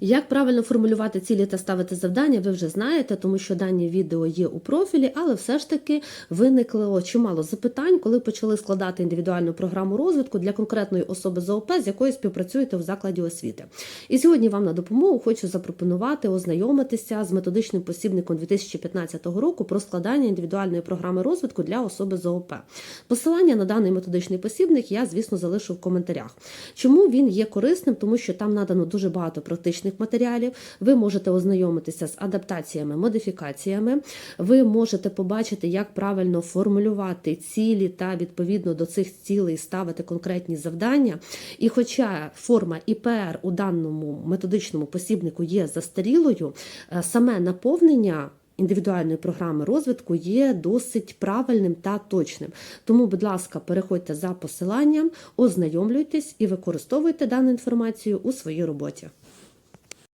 Як правильно формулювати цілі та ставити завдання, ви вже знаєте, тому що дані відео є у профілі, але все ж таки виникло чимало запитань, коли почали складати індивідуальну програму розвитку для конкретної особи з ООП, з якою співпрацюєте в закладі освіти. І сьогодні вам на допомогу хочу запропонувати ознайомитися з методичним посібником 2015 року про складання індивідуальної програми розвитку для особи з ООП. Посилання на даний методичний посібник я, звісно, залишу в коментарях. Чому він є корисним? Тому що там надано дуже багато практичних матеріалів. Ви можете ознайомитися з адаптаціями, модифікаціями. Ви можете побачити, як правильно формулювати цілі та відповідно до цих цілей ставити конкретні завдання. І хоча форма ІПР у даному методичному посібнику є застарілою, е, саме наповнення. Індивідуальної програми розвитку є досить правильним та точним. Тому, будь ласка, переходьте за посиланням, ознайомлюйтесь і використовуйте дану інформацію у своїй роботі.